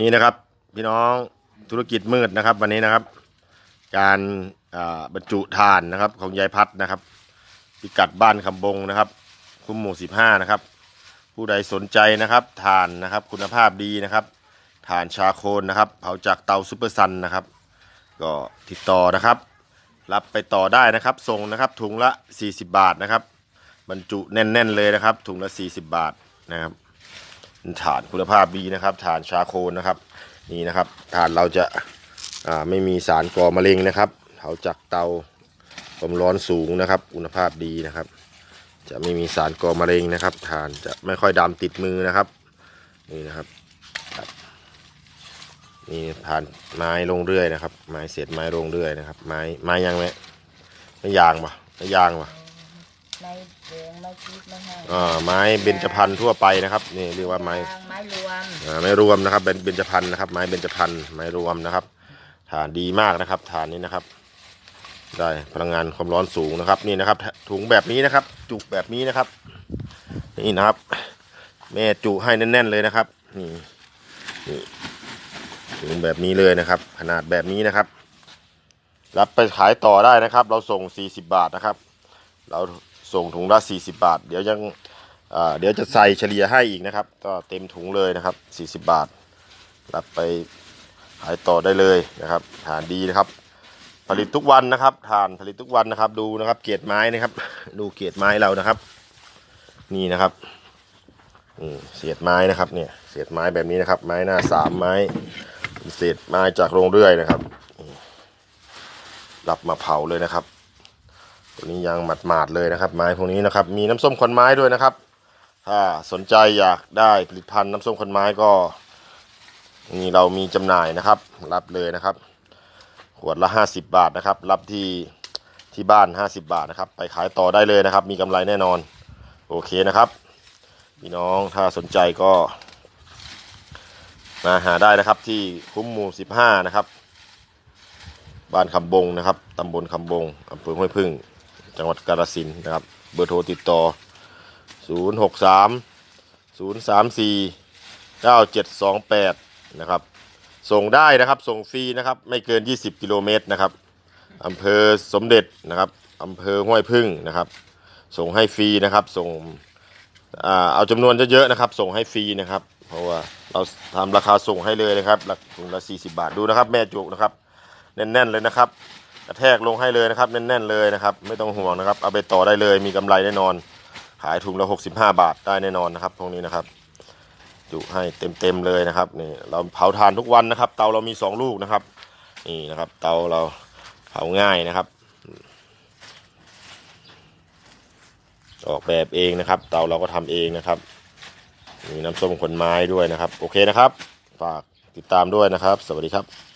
นี่นะครับ พี่น้องธุรกิจมืดนะครับ วันนี้นะครับ การบรรจุถ่านนะครับ ของยายพัดนะครับ พิกัดบ้านคำบงนะครับ คุ้มหมู่สิบห้านะครับ ผู้ใดสนใจนะครับถ่านนะครับ คุณภาพดีนะครับถ่านชาโคนนะครับ เผาจากเตาซูเปอร์ซันนะครับ ก็ติดต่อนะครับ รับไปต่อได้นะครับส่งนะครับถุงละ 40 บาทนะครับ บรรจุแน่น ๆ เลยนะครับ ถุงละ 40 บาทนะครับ ฐานคุณภาพดีนะครับฐานชาโคนนะครับนี่นะครับฐานเราจะาไม่มีสารก่อมะเร็งนะครับเผาจากเตาความร้อนสูงนะครับคุณภาพดีนะครับ จะไม่มีสารก่อมะเร็งนะครับฐานจะไม่ค่อยดำติดมือนะครับนี่นะครับครับนี่ผ่านไม้ลงเรื่อยนะครับ ไม้เศษไม้ลงเรื่อยนะครับ ไม้ไม้ยังไหมไม่ยางปะไม่ยางปะ ไม้แดงไม้ชีสไม้แห้งอ่าไม้เบญจพรรณทั่วไปนะครับนี่เรียกว่าไม้ไม้รวมอ่าไม้รวมนะครับเป็นเบญจพรรณนะครับ ไม้เบญจพรรณไม้รวมนะครับฐานดีมากนะครับฐานนี้นะครับ ได้พลังงานความร้อนสูงนะครับ นี่นะครับ ถุงแบบนี้นะครับ จุกแบบนี้นะครับ นี่นะครับ แม่จุให้แน่น ๆ เลยนะครับ นี่นี่ถุงแบบนี้เลยนะครับ ขนาดแบบนี้นะครับ รับไปขายต่อได้นะครับ เราส่ง 40 บาทนะครับ เรา ส่งถุงละ 40 บาท เดี๋ยวยังเดี๋ยวจะใส่เฉลี่ยให้อีกนะครับ ก็เต็มถุงเลยนะครับ 40 บาท รับไปขายต่อได้เลยนะครับฐานดีนะครับ ผลิตทุกวันนะครับฐานผลิตทุกวันนะครับ ดูนะครับ เกียรไม้นะครับ ดูเกียรไม้เรานะครับ นี่นะครับเศษไม้นะครับเนี่ยเศษไม้แบบนี้นะครับ ไม้หน้าสามไม้เศษไม้จากโรงเรื่อยนะครับอืมรับมาเผาเลยนะครับ ตัวนี้ยังหมาดๆเลยนะครับ ไม้พวกนี้นะครับ มีน้ำส้มขอนไม้ด้วยนะครับถ้าสนใจอยากได้ผลิตภัณฑ์น้ำส้มขอนไม้ก็นี่เรามีจำหน่ายนะครับ รับเลยนะครับ ขวดละ 50 บาทนะครับ รับที่ที่บ้าน 50 บาทนะครับ ไปขายต่อได้เลยนะครับ มีกำไรแน่นอน โอเคนะครับ พี่น้องถ้าสนใจก็มาหาได้นะครับที่คุ้มหมู่ 15 นะครับ บ้านคำบงนะครับตำบลคำบงอำเภอห้วยพึ่ง จังหวัดกาฬสินธุ์นะครับ เบอร์โทรติดต่อ 063 034 9728 นะครับ ส่งได้นะครับ ส่งฟรีนะครับ ไม่เกิน 20 กิโลเมตรนะครับอำเภอสมเด็จนะครับอำเภอห้วยพึ่งนะครับ ส่งให้ฟรีนะครับ ส่งอเอาจำนวนเยอะๆนะครับ ส่งให้ฟรีนะครับ เพราะว่าเราทำราคาส่งให้เลยนะครับ หลักถุงละ40 บาทดูนะครับ แม่จุกนะครับ แน่นๆเลยนะครับ กระแทกลงให้เลยนะครับแน่นๆเลยนะครับ ไม่ต้องห่วงนะครับ เอาไปต่อได้เลยมีกำไรแน่นอน ขายถุงละ65 บาทได้แน่นอนนะครับตรงนี้นะครับจุให้เต็มๆเลยนะครับนี่เราเผาถ่านทุกวันนะครับ เตาเรามีสองลูกนะครับนี่นะครับ เตาเราเผาง่ายนะครับ ออกแบบเองนะครับ เตาเราก็ทำเองนะครับมีน้ำส้มขนไม้ด้วยนะครับ โอเคนะครับ ฝากติดตามด้วยนะครับ สวัสดีครับ